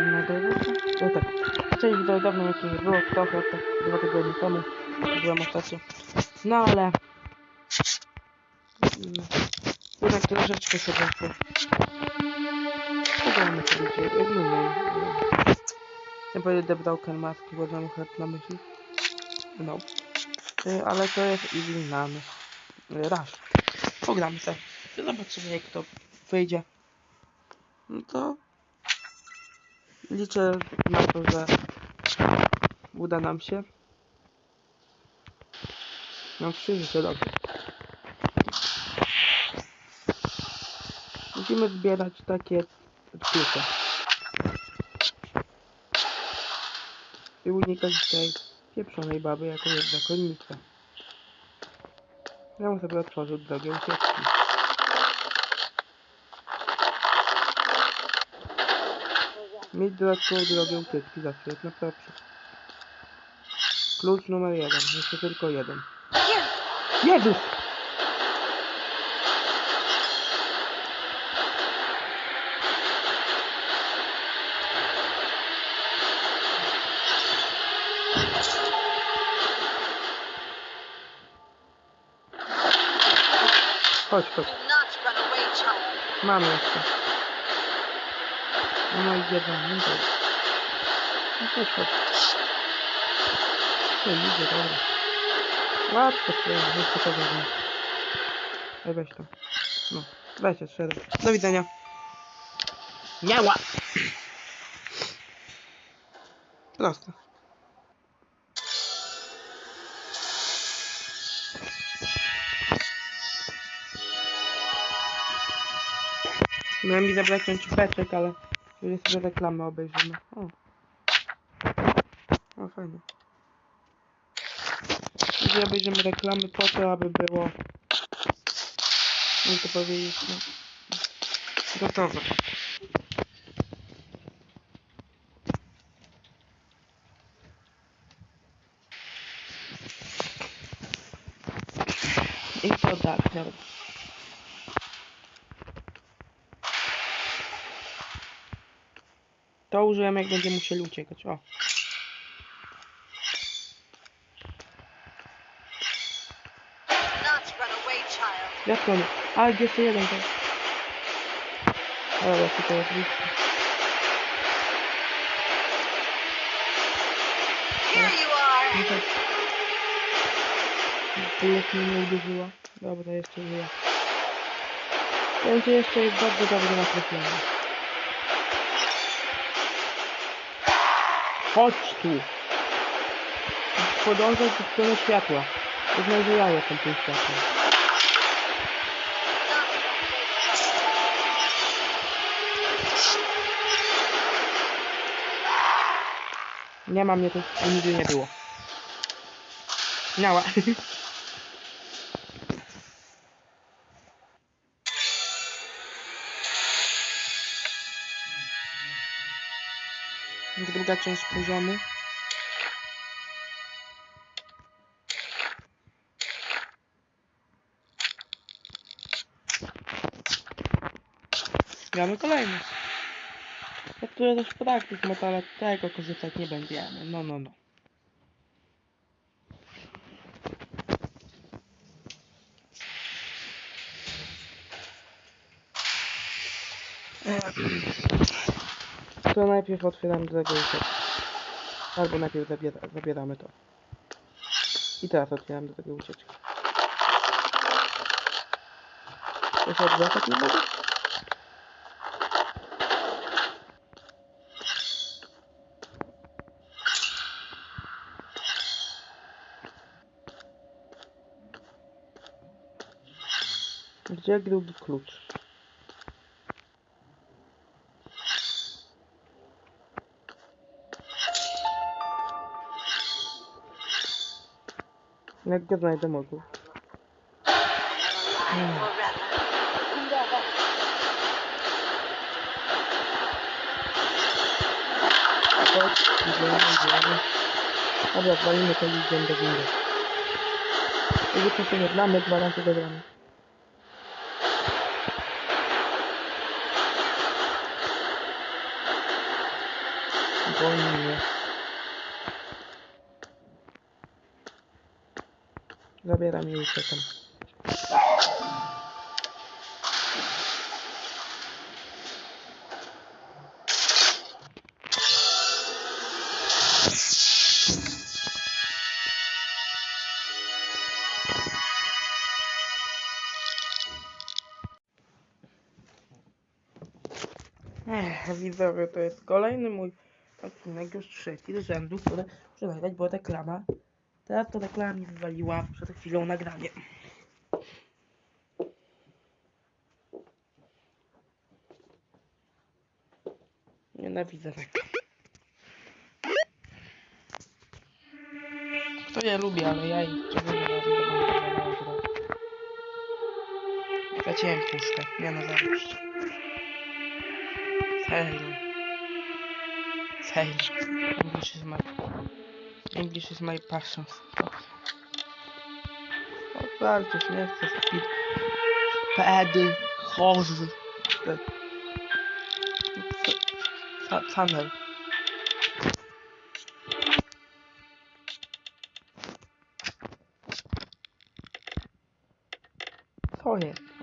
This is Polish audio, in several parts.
nagrywać? No tak. Cześć, widzowie, dawno jak nie było, trochę tak dwa tygodnie temu byłem ostatnio. No ale... Mm, Jednak troszeczkę się weszło. Pogramy sobie. Ja powiedzieć The Broken Mask, bo mam chęt na myśli. No. Y, Ale to jest Evil Nami. Rush. Pogramy sobie. Zobaczymy jak to wyjdzie. No to liczę na to, że uda nam się. No wszystko dobrze. Musimy zbierać takie piłki. I unikać tej pieprzonej baby, jaką jest zakonnica. Ja bym sobie otworzył drogę ucieczki. Mieć dodatkową drogę ucieczki zawsze jest najlepsze. Klucz numer jeden. Jeszcze tylko jeden. Jezus! Chodź, chodź. Do not run away, child. Mam jeszcze. No jeden, no dobra. No chodź, chodź. No idzie, dobra. Łatwo to jest, jeszcze to wezmę. Ej, weź to. No, weź jeszcze jeden. Do widzenia. Miała! Proste. Miałem mi zabrać beczek, ale już sobie reklamę obejrzymy. O. O, fajnie. Dzisiaj obejrzymy reklamy po to, aby było... Jak to powiedzieć, no... Gotowe. I to tak. To użyłem jak będziemy musieli uciekać. O. Jak to nie? A, jeszcze jeden to? Dobra, tutaj jest blisko. Bullet mnie nie uderzyła. Dobra, jeszcze żyje. Będzie jeszcze jest bardzo dobrze natrafiony. Chodź tu! Podążaj w stronę światła. Uznaj, że ja jestem tym światłem. Nie ma mnie i nigdy nie było. Miała. Druga część poziomu. Mamy kolejny. Jak tu jest praktyk, ale tego korzystać nie będziemy. No, no, no. To najpierw otwieramy drogę ucieczki. Albo najpierw zabiera, zabieramy to. I teraz otwieramy drogę ucieczki. To się odwracać nie mogę? Gdzie drugi klucz? Jak go znajdę mogę? Alive forever. Chodź, idziemy, idziemy. Dobra, walimy to i idziemy do windy. I wypuszczenie dla mnie, dwa razy do bramy. Goni mnie. Zabieram i uciekam. Ech, widzowie, to jest kolejny mój odcinek, już trzeci z rzędu, który nagrać, bo reklama. Teraz to reklama mi wywaliła przed chwilą nagranie. Nienawidzę reklam. To ja lubię, ale ja ich mało gra. Straciłem puszkę, nie no zaraz. Fail. Fail. English is my English is my passion. O, walczysz, nie chcę speed. Pedy, chorzy. Funnel. Co jest?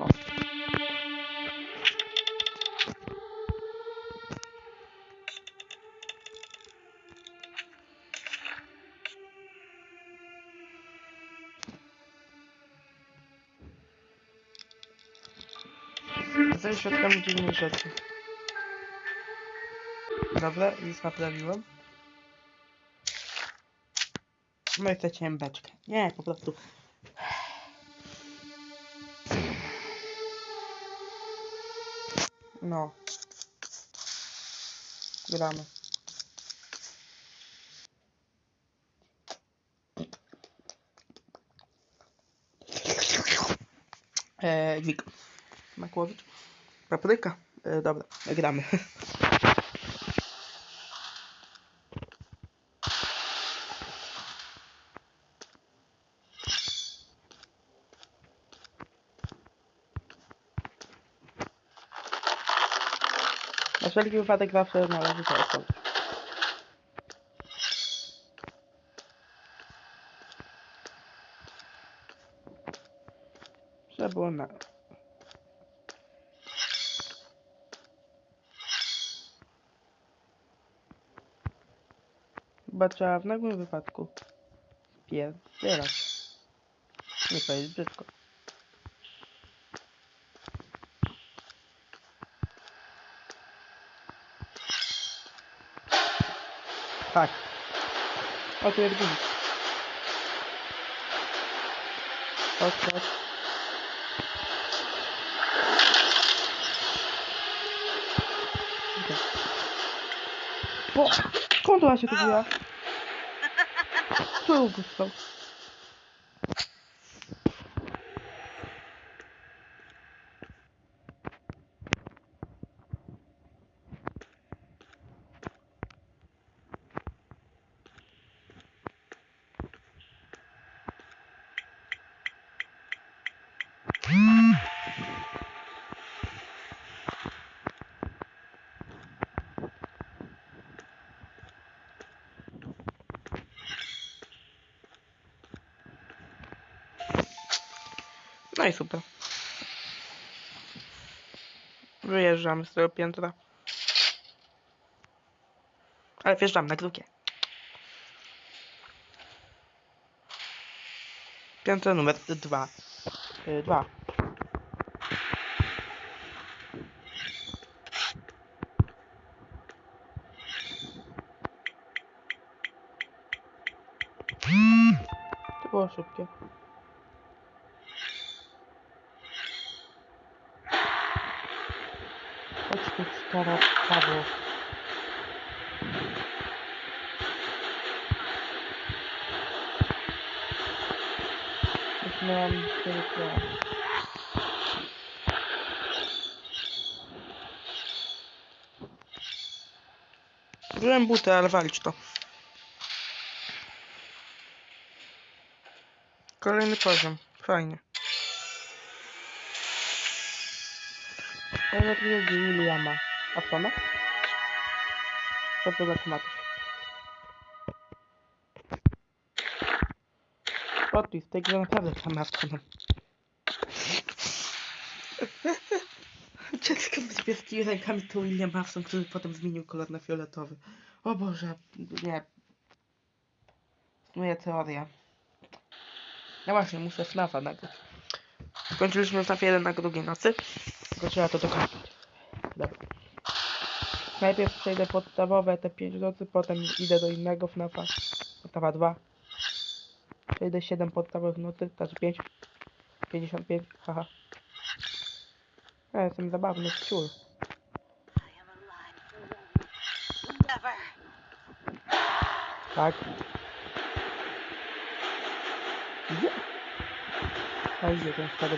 Świadkami dziwnych rzeczy. Dobra, już naprawiłem. No i straciłem beczkę. Nie, po prostu. No. Gramy. Eee, dźwig. Makłowicz. Papryka. E, dobra, gramy. Na wszelki wypadek zawsze należy to otworzyć. Trzeba było na... Chyba trzeba w nagłym wypadku pierdzielać. Nie jest brzydko. Tak. O, tu jest guzik. Chodź, chodź. Okej. O! Skąd ona się tu wzięła? Tu dostał. No i super. Wyjeżdżamy z tego piętra. Ale wjeżdżam na drugie. Piętro numer dwa. Y, dwa. To było szybkie. Stara Paweł. Już miałem. Wziąłem buty, ale walić to. Kolejny poziom. Fajnie. Nawet nie Williama. Afrona? Dobra, tłumaczysz. Otis, tej grze naprawdę sam Afrona. Dziecko z niebieskimi rękami to William Afson, który potem zmienił kolor na fioletowy. O Boże, nie. Moja teoria. No właśnie, muszę FNAFa nagrać. Skończyliśmy FNAF jeden na drugiej nocy. Tylko trzeba to dokończyć. Najpierw przejdę podstawowe te 5 nocy, potem idę do innego FNAFa. FNAFa 2. Przejdę 7 podstawowych nocy, znaczy 5. 55, haha. Ja jestem zabawny wciul. Tak. Gdzie? A idzie ten stary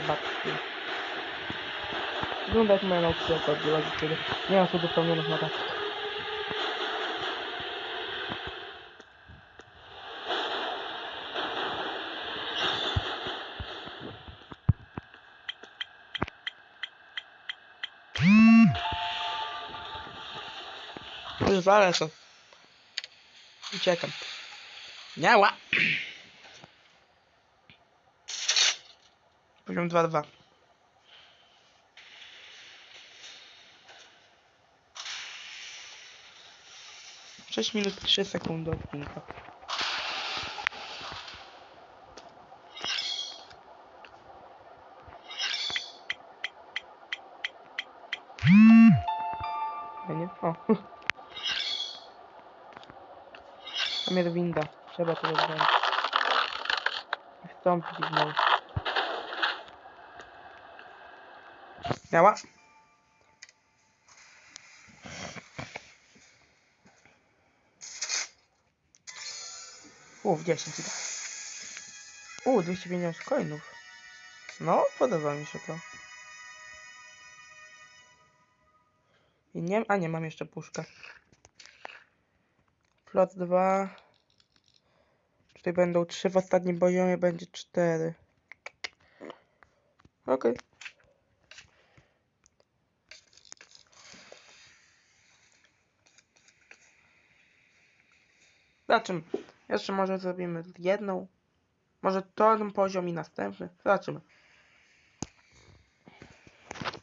Não dá como é não que você pode lá de esquerda. Nem tudo pra menos matar. This is awesome. You check them. Now what? Podiam devagar. 6 minut 3 sekundy odcinka. Ja nie, o. Tam jest winda, trzeba to rozwiązać. I wstąpić w nią. Miała? U, w 10 da. U, 250 coinów. No, podoba mi się to. I nie, a nie, mam jeszcze puszkę. Plot 2. Tutaj będą 3 w ostatnim poziomie, będzie 4. Okej. Zobaczymy. Jeszcze może zrobimy jedną. Może ten poziom i następny. Zobaczymy.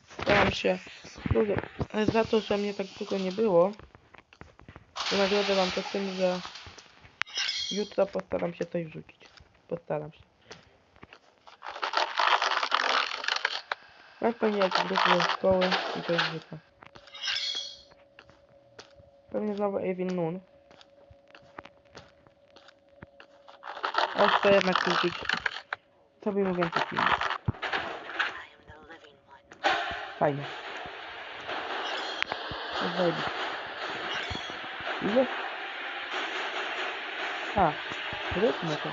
Staram się za to, że mnie tak długo nie było, to nagrodzę wam to tym, że jutro postaram się coś wrzucić. Postaram się. Na poniedziałek wrócę do szkoły i coś wrzucę. Pewnie znowu Evil Noon. Chcę jednak kupić. Więcej am the living one. Fajnie. Zajmij. Ile? A, zróbmy to.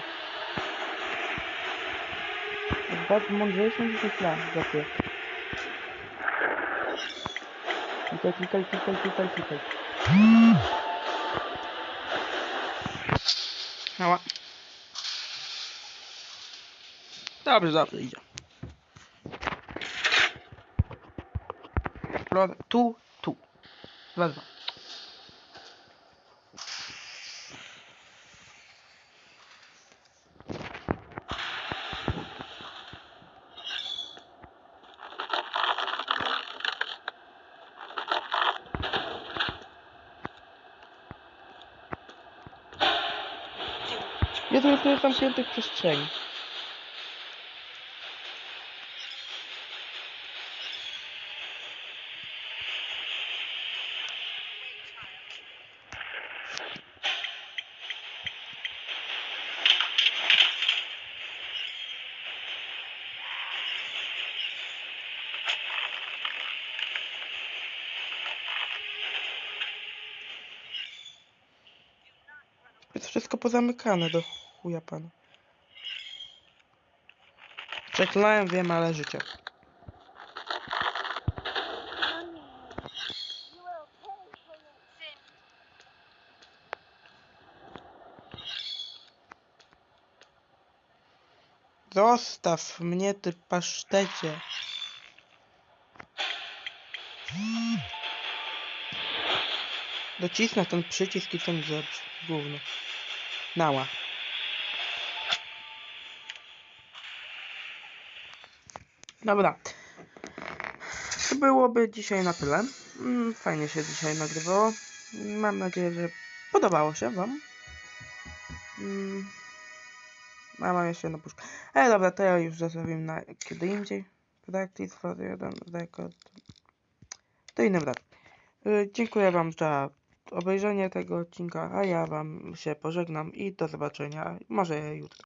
Bardzo mądrzejszy niż myślałem, zapie. Klikaj, klikaj, klikaj, klikaj, klikaj. Mała. Dobrze, dobrze, idzie. Tu, tu. Dwa, dwa. Ja tu jestem w zamkniętych przestrzeni. Pozamykane do chuja pana. Przeklałem, wiem, ale życie. Zostaw mnie, ty pasztecie. Docisnę ten przycisk i ten rzecz. Gówno. Dobra. To byłoby dzisiaj na tyle. Mm, fajnie się dzisiaj nagrywało. Mam nadzieję, że podobało się wam. Mm. Mam jeszcze jedną puszkę. Ale dobra, to ja już zostawiam na kiedy indziej. Practice for jeden rekord. To innym razem. Y, dziękuję wam za obejrzenie tego odcinka, a ja Wam się pożegnam i do zobaczenia. Może jutro.